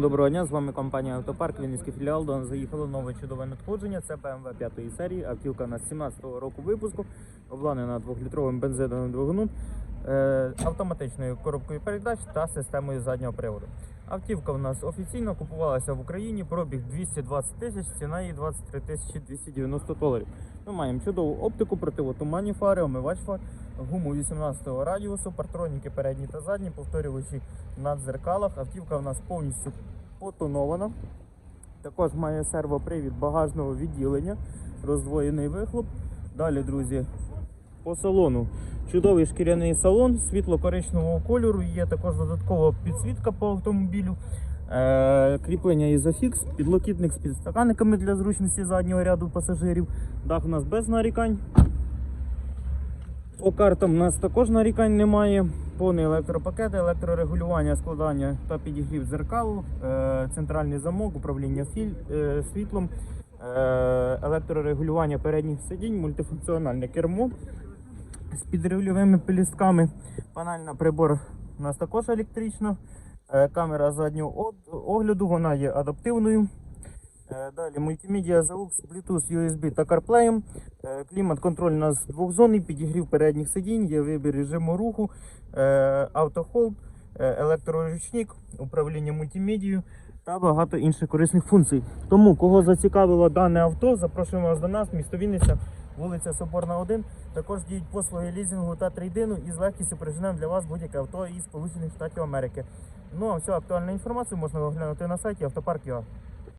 Доброго дня, з вами компанія Автопарк, Вінницький філіал. До нас заїхало нове чудове надходження. Це BMW 5 серії. Автівка на 17-го року випуску, обладнана 2-літровим бензиновим двигуном, е, автоматичною коробкою передач та системою заднього приводу. Автівка у нас офіційно купувалася в Україні, пробіг 220 тисяч, ціна її 23 тисячі 290 доларів. Ми маємо чудову оптику, противотуманні фари, омивач фар, гуму 18 радіусу, партроніки передні та задні, повторювачі на дзеркалах. Автівка у нас повністю потонована. Також має сервопривід багажного відділення, роздвоєний вихлоп. Далі, друзі, по салону. Чудовий шкіряний салон світло-коричневого кольору. Є також додаткова підсвітка по автомобілю. Е, кріплення ізофікс, підлокітник з підстаканниками для зручності заднього ряду пасажирів. Дах у нас без нарікань. По картам у нас також нарікань немає. Повний електропакет, електрорегулювання, складання та підігрів дзеркал, е, центральний замок, управління е, світлом, е, електрорегулювання передніх сидінь, мультифункціональне кермо з підрульовими пелістками. Панельна прибор у нас також електрична. Камера заднього огляду, вона є адаптивною. Далі мультимедіа AUX, Bluetooth, USB та CarPlay. Е, Клімат-контроль у нас двохзонний, підігрів передніх сидінь, є вибір режиму руху, е, автохолд, е, електроручник, управління мультимедією та багато інших корисних функцій. Тому, кого зацікавило дане авто, запрошуємо вас до нас, місто Вінниця, вулиця Соборна 1. Також діють послуги лізингу та трейдину і з легкістю приженемо для вас будь-яке авто із Сполучених Штатів Америки. Ну а всю актуальну інформацію можна оглянути на сайті автопарк.ua.